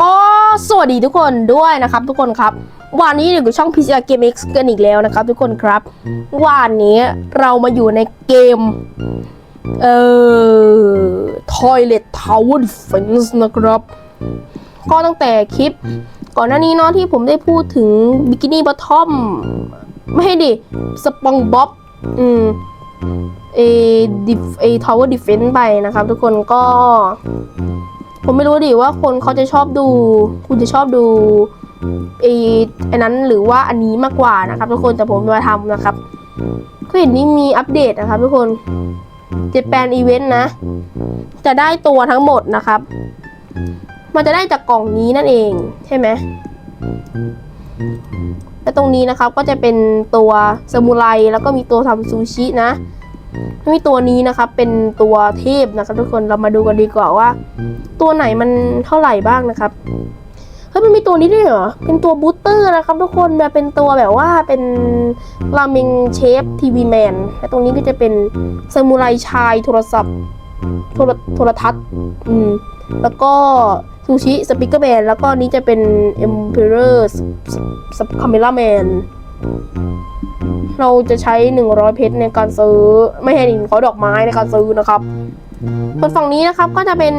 ก็สวัสดีทุกคนด้วยนะครับทุกคนครับ วันนี้อยู่กับช่อง PCR Game X กันอีกแล้วนะครับ ทุกคนครับ วันนี้เรามาอยู่ในเกม เอ่อ Toilet Tower Defense นะครับ ก็ตั้งแต่คลิป ก่อนหน้านี้เนาะที่ผมได้พูดถึง Bikini Bottom ไม่ให้ดิสปองบ๊อบอืมเอดิเอทาวเวอร์ดิเฟนต์ไปนะครับ ทุกคนก็ ผมไม่รู้ดิว่าคนเขาจะชอบดู คุณจะชอบดูไอ้ไอ้นั้นหรือว่าอันนี้มากกว่านะครับ ทุกคนแต่ผมมาทำนะครับก็เห็นนี่มีอัปเดตนะครับทุกคนเจแปนอีเวนต์นะ จะได้ตัวทั้งหมดนะครับ มันจะได้จากกล่องนี้นั่นเองใช่ไหมและตรงนี้นะครับก็จะเป็นตัวสมุไรแล้วก็มีตัวทำซูชินะ มีตัวนี้นะครับเป็นตัวเทพนะครับ ทุกคนเรามาดูกันดีกว่าว่า ตัวไหนมันเท่าไหร่บ้างนะครับเฮ้ยมันมีตัวนี้ด้วยเหรอ เป็นตัวบูสเตอร์นะครับทุกคนแบบเป็นตัวแบบว่าเป็นราเมงเชฟทีวีแมนและตรงนี้ก็จะเป็นซามูไรชายโทรศัพท์ โทรโทรทัศน์ อืม แล้วก็ซูชิสปิเกอร์แมนแล้วก็นี้จะเป็นเอ็มเพอเรอร์สคาเมล่าแมน เราจะใช้ 100 เพชรในการซื้อ ไม่ให้ดินเขาดอกไม้ในการซื้อนะครับส่วนฝั่งนี้นะครับก็จะเป็น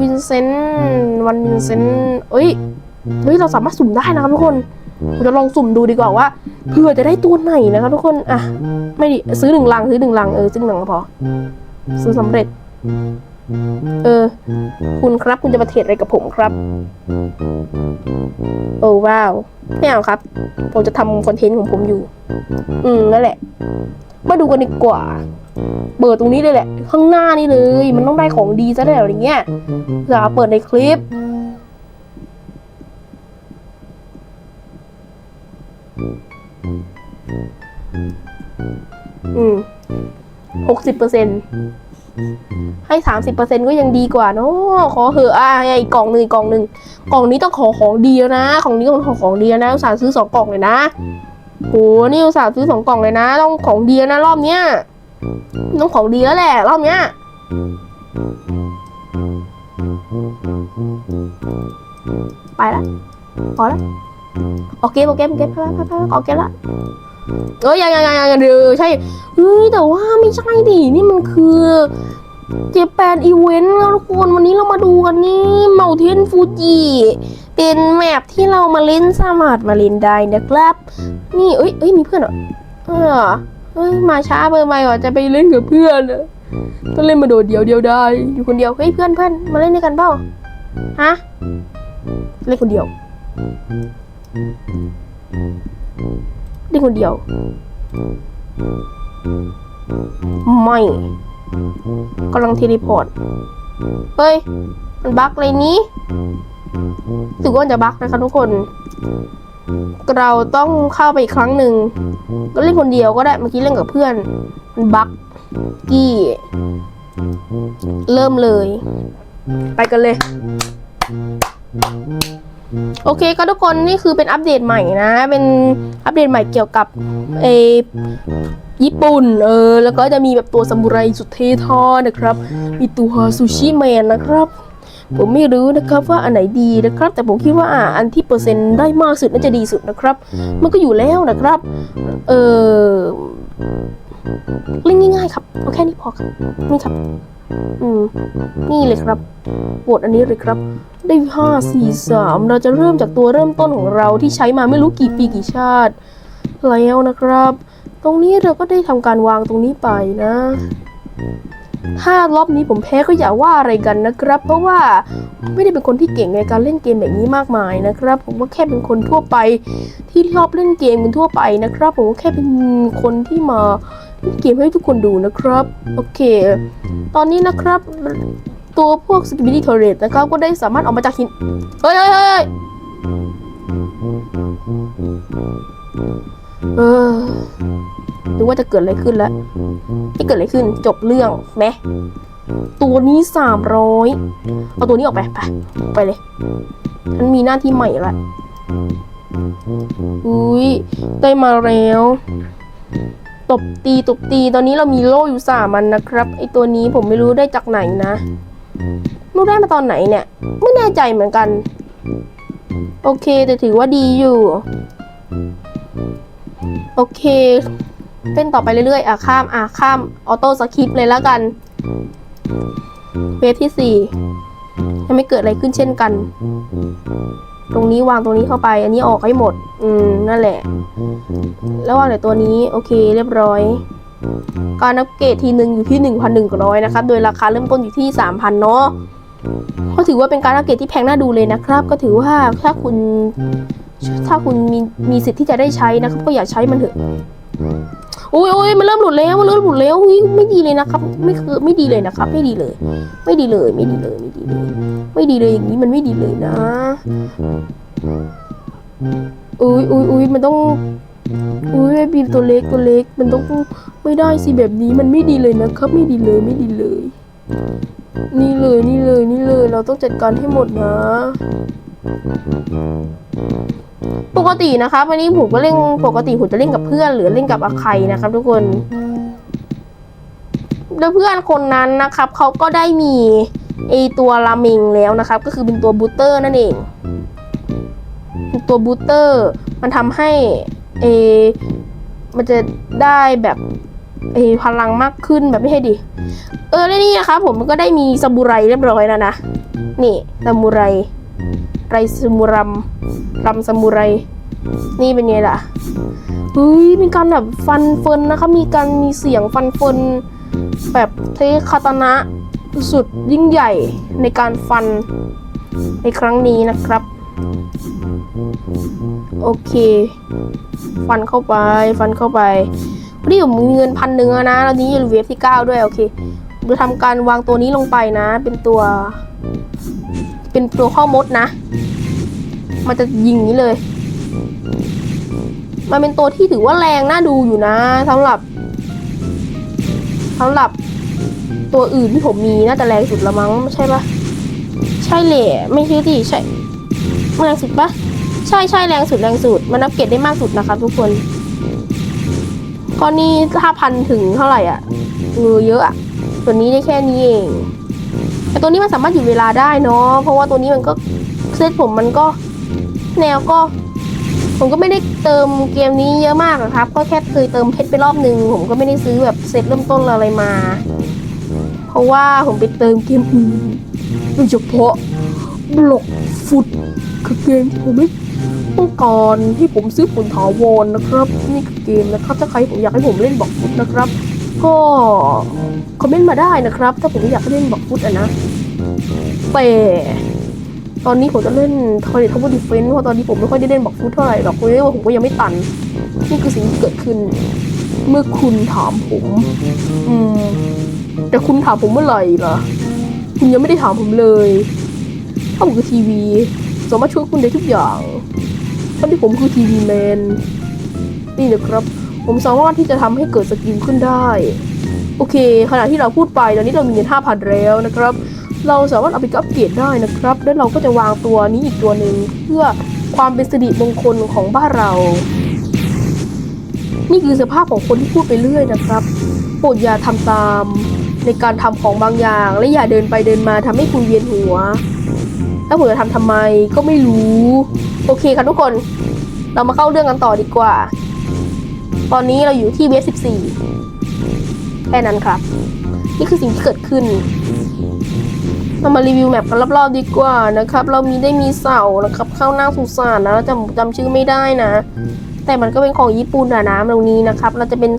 วินเซนต์วันวินเซนต์เอ้ยเฮ้ยเราสามารถสุ่มได้นะครับทุกคนเราจะลองสุ่มดูดีกว่าว่าเพื่อจะได้ตัวไหนนะครับทุกคนอะไม่ดิซื้อหนึ่งลังซื้อหนึ่งลังเออซื้อหนึ่งลังก็พอซื้อสำเร็จ เออ คุณครับคุณจะมาเทรดอะไรกับผมครับ โอ้ว้าวไม่เอาครับ ผมจะทำคอนเทนต์ของผมอยู่ อืมนั่นแหละ มาดูกันดีกว่า เปิดตรงนี้เลยแหละ ข้างหน้านี่เลย มันต้องได้ของดีซะแล้วอย่างเงี้ยจะเปิดในคลิปอืมหกสิบเปอร์เซ็นต์ ให้สามสิบเปอร์เซ็นก็ยังดีกว่าเนาะขอเหอะอะอีกกล่องหนึ่งกล่องหนึ่งกล่องนี้ต้องขอของดีแล้วนะของนี้ต้องขอของดีแล้วนะอุตส่าห์ซื้อสองกล่องเลยนะโหนี่อุตส่าห์ซื้อสองกล่องเลยนะ ต้องของดีแล้วนะรอบเนี้ยต้องของดีแล้วแหละ รอบเนี้ยไปละพอละโอเคโอเคโอเคไปไปไปไปโอเคละ เอ้ยยังยังยังยังเดี๋ยวใช่เฮ้ยแต่ว่าไม่ใช่ดินี่มันคือเจแปนอีเวนต์แล้วทุกคนวันนี้เรามาดูกันนี่เมาเทนฟูจิเป็นแมปที่เรามาเล่นสามารถมาเล่นได้นะครับนี่เอ้ยเอ้ยมีเพื่อนเหรอเออเอ้ยมาช้าเบอร์ไม่หรอจะไปเล่นกับเพื่อนอะต้องเล่นมาโดดเดียวเดียวได้อยู่คนเดียวเฮ้ยเพื่อนเพื่อนมาเล่นด้วยกันเปล่าฮะเล่นคนเดียว เล่นคนเดียว ไม่กำลังเทเลพอร์ต เฮ้ย มันบั๊กอะไรนี้รู้สึกว่าจะบั๊กนะคะทุกคน เราต้องเข้าไปอีกครั้งหนึ่ง ก็เล่นคนเดียวก็ได้ เมื่อกี้เล่นกับเพื่อน มันบั๊กกี้ เริ่มเลย ไปกันเลย โอเคก็ทุกคนนี่คือเป็นอัปเดตใหม่นะ เป็นอัปเดตใหม่เกี่ยวกับเอญี่ปุ่นเออแล้วก็จะมีแบบตัวซามูไรสุดเท่ทอนะครับ มีตัวซูชิแมนนะครับ ผมไม่รู้นะครับว่าอันไหนดีนะครับ แต่ผมคิดว่าอะอันที่เปอร์เซ็นต์ได้มากสุดน่าจะดีสุดนะครับ มันก็อยู่แล้วนะครับ เออเล่นง่ายๆครับเอาแค่นี้พอครับนี่ครับ อืมนี่เลยครับโหวตอันนี้เลยครับ ได้ห้าสี่สามเราจะเริ่มจากตัวเริ่มต้นของเราที่ใช้มาไม่รู้กี่ปีกี่ชาติ แล้วนะครับ ตรงนี้เราก็ได้ทำการวางตรงนี้ไปนะ ถ้ารอบนี้ผมแพ้ก็อย่าว่าอะไรกันนะครับ เพราะว่าไม่ได้เป็นคนที่เก่งในการเล่นเกมแบบนี้มากมายนะครับ ผมก็แค่เป็นคนทั่วไป ที่ชอบเล่นเกมกันทั่วไปนะครับ ผมก็แค่เป็นคนที่มาเล่นเกมให้ทุกคนดูนะครับ โอเค ตอนนี้นะครับ ตัวพวกสกิบิลี่ทเรตนะครับก็ได้สามารถออกมาจากหิน เฮ้ยเฮ้ยเฮ้ยเออนึกว่าจะเกิดอะไรขึ้นแล้วไม่เกิดอะไรขึ้นจบเรื่องไหมตัวนี้สามร้อยเอาตัวนี้ออกไปไปไปเลยฉันมีหน้าที่ใหม่ละอุ้ยได้มาแล้ว ตบตีตบตีตอนนี้เรามีโล่อยู่สามันนะครับไอตัวนี้ผมไม่รู้ได้จากไหนนะ ไม่รู้ได้มาตอนไหนเนี่ย ไม่แน่ใจเหมือนกัน โอเค แต่ถือว่าดีอยู่ โอเคเล่นต่อไปเรื่อยๆ อะข้ามอะข้ามออโต้สคริปเลยแล้วกันเวฟที่สี่ยังไม่เกิดอะไรขึ้นเช่นกัน ตรงนี้วางตรงนี้เข้าไป อันนี้ออกให้หมด อืม นั่นแหละ แล้ววางแต่ตัวนี้ โอเค เรียบร้อย การอัปเกรดทีหนึ่งอยู่ที่ 1,100 นะครับ โดยราคาเริ่มต้นอยู่ที่ 3,000 เนาะก็ถือว่าเป็นการอัปเกรดที่แพงน่าดูเลยนะครับ ก็ถือว่าถ้าคุณถ้าคุณมีมีสิทธิ์ที่จะได้ใช้นะครับก็อย่าใช้มันเถอะโอ้ยโอ้ยมันเริ่มหลุดแล้วมันเริ่มหลุดแล้วอุ๊ยไม่ดีเลยนะครับ ไม่คือไม่ดีเลยนะครับ ไม่ดีเลย ไม่ดีเลยไม่ดีเลยไม่ดีเลย ไม่ดีเลยอย่างนี้มันไม่ดีเลยนะอุ้ยอุ้ยอุ้ยมันต้อง อุ้ยบีมตัวเล็กตัวเล็กมันต้องไม่ได้สิแบบนี้มันไม่ดีเลยนะครับ ไม่ดีเลยไม่ดีเลย นี่เลยนี่เลยนี่เลย เราต้องจัดการให้หมดนะ ปกตินะครับวันนี้ผมก็เล่นปกติผมจะเล่นกับเพื่อนหรือเล่นกับอาใครนะครับ ทุกคนแล้วเพื่อนคนนั้นนะครับเขาก็ได้มีไอตัวราเมงแล้วนะครับ ก็คือเป็นตัวบูสเตอร์นั่นเอง ตัวบูสเตอร์ มันทำให้ เอ มันจะได้แบบเอพลังมากขึ้นแบบไม่ใช่ดิ เออแล้วนี่นะครับผมก็ได้มีซามูไรเรียบร้อยแล้วนะ นี่ซามูไรไรซามูรัมรัมซามูไร นี่เป็นไงล่ะเฮ้ยมีการแบบฟันเฟินนะคะ มีการมีเสียงฟันเฟินแบบเทคาตนะสุดยิ่งใหญ่ในการฟันในครั้งนี้นะครับ โอเค ฟันเข้าไป ฟันเข้าไปพอดีผมมีเงินพันหนึ่งนะแล้วนี้อยู่เวฟที่เก้าด้วยโอเคเราทำการวางตัวนี้ลงไปนะ เป็นตัว เป็นตัวข้อมดนะ มันจะยิงนี้เลย มันเป็นตัวที่ถือว่าแรงน่าดูอยู่นะสำหรับสำหรับตัวอื่นที่ผมมีน่าจะแรงสุดละมั้งใช่ปะใช่แหละไม่ใช่ที่ใช่แรงสุดปะ ใช่ใช่แรงสุดแรงสุด มันอัปเกรดได้มากสุดนะครับทุกคนก็นี่ห้าพันถึงเท่าไหร่อะเออเยอะอะตัวนี้ได้แค่นี้เองแต่ตัวนี้มันสามารถหยุดเวลาได้เนาะเพราะว่าตัวนี้มันก็เซตผมมันก็แนวก็ ผมก็ไม่ได้เติมเกมนี้เยอะมากอะครับ ก็แค่เคยเติมเพชรไปรอบหนึ่งผมก็ไม่ได้ซื้อแบบเซตเริ่มต้นอะไรมา เพราะว่าผมไปเติมเกมอื่นโดยเฉพาะบล็อกฟุตคือเกมที่ผมไม่ การที่ผมซื้อผลถาวรนะครับ นี่คือเกมนะครับ ถ้าใครผมอยากให้ผมเล่นบล็อกฟุตนะครับ ก็คอมเมนต์มาได้นะครับ ถ้าผมอยากให้เล่นบล็อกฟุตอะนะแต่ตอนนี้ผมจะเล่นทอยทับเบิลดิเฟนเพราะตอนนี้ผมไม่ค่อยได้เล่นบอกฟุตเท่าไหร่หรอกเพราะว่าผมก็ยังไม่ตัน นี่คือสิ่งที่เกิดขึ้น เมื่อคุณถามผม อืม แต่คุณถามผมเมื่อไหร่ล่ะ คุณยังไม่ได้ถามผมเลยถ้าผมคือทีวี สามารถช่วยคุณได้ทุกอย่าง เพราะที่ผมคือทีวีแมนนี่นะครับ ผมสามารถที่จะทำให้เกิดสกิลขึ้นได้ โอเค ขณะที่เราพูดไปตอนนี้เรามีเงินห้าพันแล้วนะครับ เราสามารถเอาไปอัปเกรดได้นะครับ แล้วเราก็จะวางตัวนี้อีกตัวหนึ่งเพื่อความเป็นสิริมงคลของบ้านเรา นี่คือสภาพของคนที่พูดไปเรื่อยนะครับโปรดอย่าทำตามในการทำของบางอย่าง และอย่าเดินไปเดินมาทำให้คุณเวียนหัว ถ้าเผื่อทำทำไมก็ไม่รู้ โอเคค่ะทุกคน เรามาเข้าเรื่องกันต่อดีกว่า ตอนนี้เราอยู่ที่เวฟ14แค่นั้นครับ นี่คือสิ่งที่เกิดขึ้นเรามารีวิวแมปกันรอบๆดีกว่านะครับ เรามีได้มีเสานะครับ เข้าหน้าสุสานนะเราจำจำชื่อไม่ได้นะ แต่มันก็เป็นของญี่ปุ่นอะนะตรงนี้นะครับ เราจะเป็น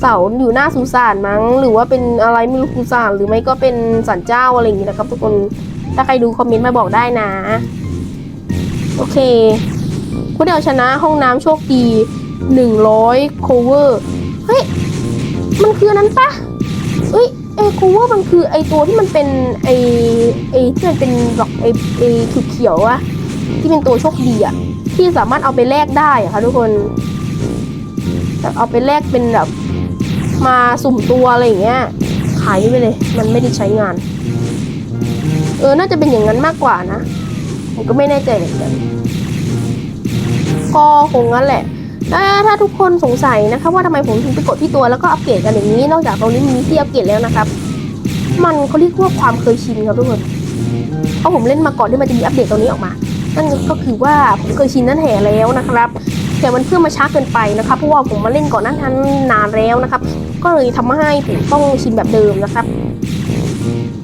เสาอยู่หน้าสุสานมั้ง หรือว่าเป็นอะไรไม่รู้สุสานหรือไม่ก็เป็นศาลเจ้าอะไรอย่างนี้นะครับ ทุกคนถ้าใครดูคอมเมนต์มาบอกได้นะ โอเค ผู้เดียวชนะห้องน้ำโชคดีหนึ่งร้อยโคเวอร์เฮ้ย มันคือนั้นปะเอ้ยไอโคเวอร์มันคือไอตัวที่มันเป็นไอไอที่มันเป็นดอกไอไอเขียวๆอะที่เป็นตัวโชคดีอะที่สามารถเอาไปแลกได้อะค่ะทุกคนแบบเอาไปแลกเป็นแบบมาสุ่มตัวอะไรอย่างเงี้ย ขายไปเลย มันไม่ได้ใช้งาน เออ น่าจะเป็นอย่างนั้นมากกว่านะ ผมก็ไม่แน่ใจเหมือนกันก็คงงั้นแหละถ้าทุกคนสงสัยนะคะว่าทำไมผมถึงไปกดที่ตัวแล้วก็อัปเกรดกันอย่างนี้ นอกจากตรงนี้มีที่อัปเกรดแล้วนะครับ มันเขาเรียกว่าความเคยชินครับทุกคนเพราะผมเล่นมาก่อนที่มันจะมีอัปเดตตรงนี้ออกมา นั่นก็คือว่าผมเคยชินนั่นแห่แล้วนะครับ แต่มันเพิ่มมาช้าเกินไปนะครับเพราะว่าผมมาเล่นก่อนนั้นนั้นนานแล้วนะครับ ก็เลยทำให้ผมต้องชินแบบเดิมนะครับ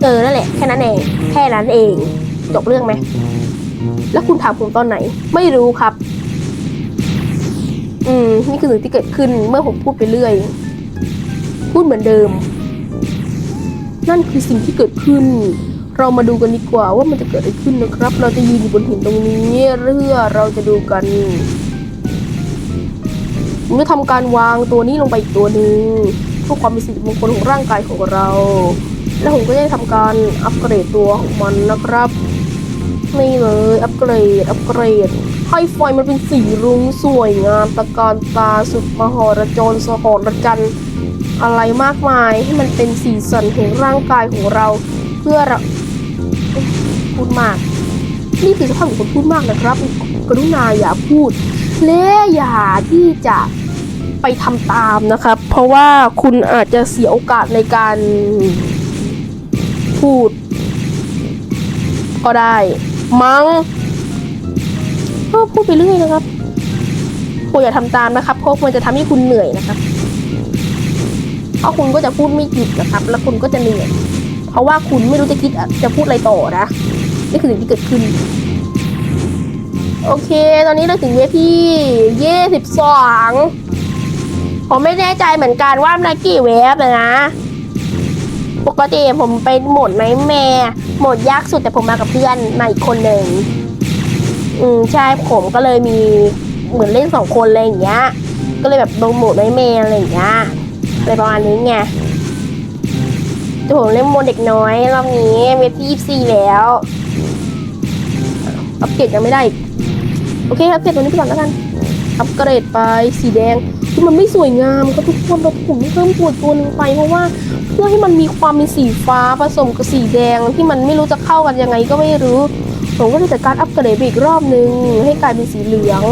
เออนั่นแหละแค่นั้นเองแค่นั้นเองจบเรื่องไหม แล้วคุณถามผมตอนไหน ไม่รู้ครับ อืม นี่คือสิ่งที่เกิดขึ้นเมื่อผมพูดไปเรื่อย พูดเหมือนเดิม นั่นคือสิ่งที่เกิดขึ้น เรามาดูกันดีกว่าว่ามันจะเกิดอะไรขึ้นนะครับ เราจะยืนอยู่บนหินตรงนี้เพื่อเราจะดูกันผมจะทำการวางตัวนี้ลงไปอีกตัวหนึ่งเพื่อความเป็นสิริมงคลของร่างกายของเรา และผมก็จะทำการอัปเกรดตัวของมันนะครับ นี่เลยอัปเกรด อัปเกรด ให้ไฟมันเป็นสีรุ้งสวยงามตะการตาสุดมหรจรสหรจันอะไรมากมายให้มันเป็นสีสันของร่างกายของเราเพื่อเราเอ๊ะพูดมาก นี่คือสภาพของคนพูดมากนะครับ กรุณาอย่าพูด และอย่าที่จะไปทำตามนะครับ เพราะว่าคุณอาจจะเสียโอกาสในการพูด ก็ได้ มั้งก็พูดไปเรื่อยนะครับโปรดอย่าทำตามนะครับ เพราะมันจะทำให้คุณเหนื่อยนะครับ เพราะคุณก็จะพูดไม่หยุดนะครับ แล้วคุณก็จะเหนื่อย เพราะว่าคุณไม่รู้จะคิดจะพูดอะไรต่อนะ นี่คือสิ่งที่เกิดขึ้น โอเค ตอนนี้เราถึงเวทีเย่สิบสองผมไม่แน่ใจเหมือนกันว่ามันกี่เวฟเลยนะ ปกติผมเป็นหมดไนท์แมร์ โหมดยากสุดแต่ผมมากับเพื่อนมาอีกคนหนึ่งอืมใช่ผมก็เลยมีเหมือนเล่นสองคนอะไรอย่างเงี้ย ก็เลยแบบลงโหมดไนท์แมร์อะไรอย่างเงี้ยอะไรประมาณนี้ไงแต่ผมเล่นโหมดเด็กน้อยรอบนี้เวฟที่ยี่สี่แล้วอัปเกรดยังไม่ได้ โอเคอัปเกรดตัวนี้ไปก่อนแล้วกันอัปเกรดไปสีแดง ที่มันไม่สวยงามครับทุกคนเราผมเพิ่มปวดตัวหนึงไปเพราะว่าเพื่อให้มันมีความเป็นสีฟ้าผสมกับสีแดงที่มันไม่รู้จะเข้ากันยังไงก็ไม่รู้ผมก็เลยจัดการอัปเกรดไปอีกรอบนึงให้กลายเป็นสีเหลือง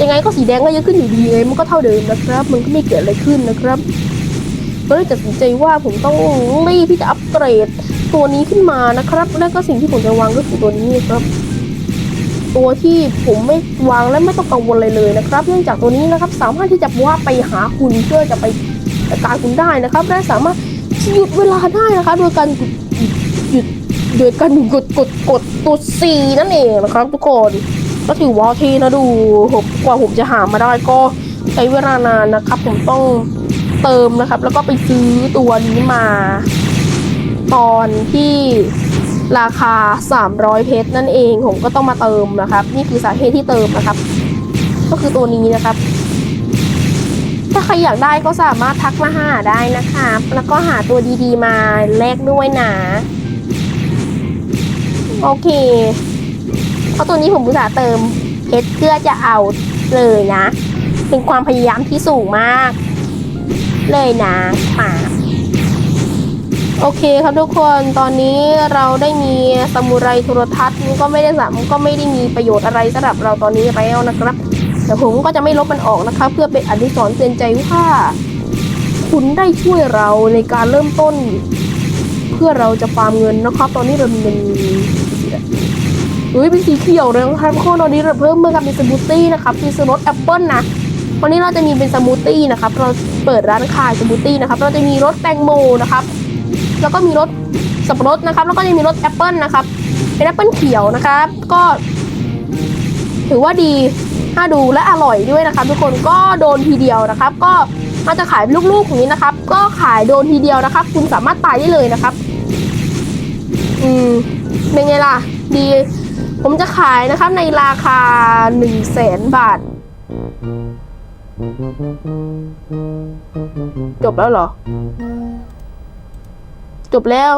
ยังไงก็สีแดงก็เยังขึ้นอยู่ดีเลยมันก็เท่าเดิมนะครับ มันก็ไม่เกิดอะไรขึ้นนะครับก็เลยตัดสินใจว่าผมต้องรีบที่จะอัปเกรดตัวนี้ขึ้นมานะครับ และก็สิ่งที่ผมจะวางก็คือตัวนี้นะครับ ตัวที่ผมไม่วางและไม่ต้องกังวลอะไรเลยนะครับ เนื่องจากตัวนี้นะครับสามารถที่จะว่าไปหาคุณเพื่อจะไปจัดการคุณได้นะครับ และสามารถหยุดเวลาได้นะคะโดยการหยุดหยุดโดยการกดกดกดตัว C นั่นเองนะครับ ทุกคนก็ถือว่าที่นะดูกว่าผมจะหามาได้ก็ใช้เวลานานนะครับ ผมต้องเติมนะครับ แล้วก็ไปซื้อตัวนี้มา ตอนที่ ราคา 300 เพชรนั่นเองผมก็ต้องมาเติมนะครับ นี่คือสาเหตุที่เติมนะครับ ก็คือตัวนี้นะครับ ถ้าใครอยากได้ก็สามารถทักมาหาได้นะครับแล้วก็หาตัวดีๆมาแลกด้วยนะโอเค เพราะตัวนี้ผมอุตส่าห์เติมเพชรเพื่อจะเอาเลยนะ เป็นความพยายามที่สูงมาก เลยนะป่า โอเคครับทุกคนตอนนี้เราได้มีสมุไรโทรทัศน์ก็ไม่ได้สามก็ไม่ได้มีประโยชน์อะไรสำหรับเราตอนนี้แล้วนะครับแต่ผมก็จะไม่ลบมันออกนะคะ เพื่อเป็นอนุสรณ์เตือนใจว่าคุณได้ช่วยเราในการเริ่มต้น เพื่อเราจะฟาร์มเงินนะครับ ตอนนี้เรามีเอ้ยเป็นสีเขียวเลยนะครับทุกคนตอนนี้เราเพิ่มเมื่อกับเป็นสมูทตี้นะครับคือสรสแอปเปิลนะวันนี้เราจะมีเป็นสมูทตี้นะครับ เราเปิดร้านขายสมูทตี้นะครับ เราจะมีรสแตงโมนะครับ แล้วก็มีรสสับปะรดนะครับ แล้วก็จะมีรสแอปเปิลนะครับ เป็นแอปเปิลเขียวนะครับ ก็ ถือว่าดีน่าดูและอร่อยด้วยนะครับ ทุกคนก็โดนทีเดียวนะครับ ก็มาจะขายลูกๆอย่างนี้นะครับ ก็ขายโดนทีเดียวนะครับ คุณสามารถตายได้เลยนะครับ อืมเป็นไงล่ะ ดี ผมจะขายนะครับในราคาหนึ่งแสนบาท จบแล้วเหรอ จบแล้ว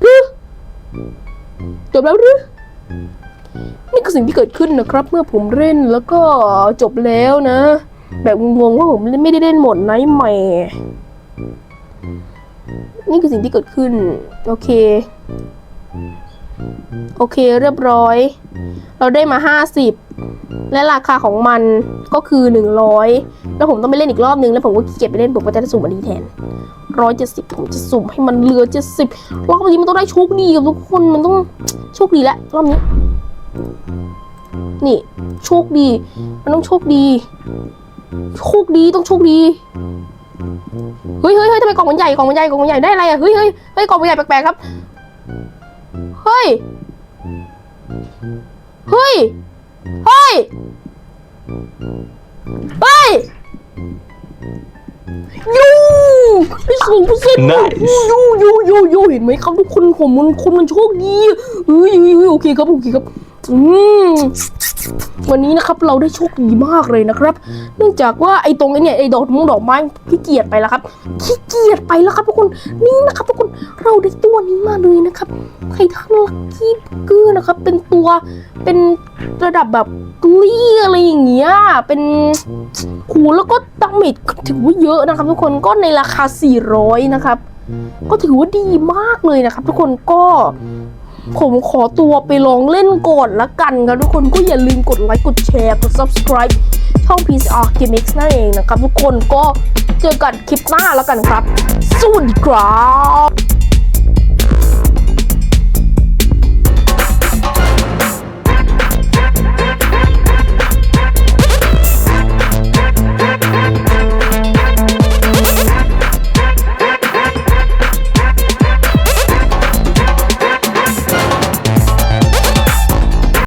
หรือจบแล้วหรือนี่คือสิ่งที่เกิดขึ้นนะครับ เมื่อผมเล่นแล้วก็จบแล้วนะ แบบงงๆว่าผมไม่ได้เล่นหมดไนท์ใหม่ นี่คือสิ่งที่เกิดขึ้น โอเค โอเคเรียบร้อย เราได้มาห้าสิบและราคาของมันก็คือหนึ่งร้อยแล้วผมต้องไปเล่นอีกรอบนึง แล้วผมก็เกียจไปเล่นผมก็จะสุ่มอันนี้แทนร้อยเจ็ดสิบผมจะสุ่มให้มันเหลือเจ็ดสิบรอบนี้มันต้องได้โชคดีกับทุกคนมันต้องโชคดีแล้วรอบนี้ นี่โชคดี มันต้องโชคดี โชคดีต้องโชคดีเฮ้ยเฮ้ยเฮ้ยทำไมกล่องมันใหญ่กล่องมันใหญ่กล่องมันใหญ่ได้อะไรอะเฮ้ยเฮ้ยเฮ้ยกล่องมันใหญ่แปลกๆครับ เฮ้ย เฮ้ย เฮ้ย เฮ้ย ยูได้สองเปอร์เซ็นต์ Nice ยูยูยูยูเห็นไหมครับทุกคนผมมันคนมันโชคดีเฮ้ยเฮ้ยเฮ้ยโอเคครับโอเคครับ อืม วันนี้นะครับเราได้โชคดีมากเลยนะครับ เนื่องจากว่าไอ้ตรงไอ้เนี่ยไอ้ดอกมงดอกไม้ขี้เกียจไปแล้วครับขี้เกียจไปแล้วครับทุกคนนี่นะครับทุกคนเราได้ตัวนี้มาเลยนะครับไททันลักกี้เกอร์นะครับ เป็นตัวเป็นระดับแบบกลีอะไรอย่างเงี้ยเป็นหูแล้วก็ดาเมจถือว่าเยอะนะครับ ทุกคนก็ในราคา 400 นะครับก็ถือว่าดีมากเลยนะครับ ทุกคนก็ ผมขอตัวไปลองเล่นก่อนละกันครับทุกคนก็อย่าลืมกดไลค์กดแชร์กด subscribe ช่อง PCR Gimmicks นั่นเองนะครับ ทุกคนก็เจอกันคลิปหน้าแล้วกันครับ สวัสดีครับ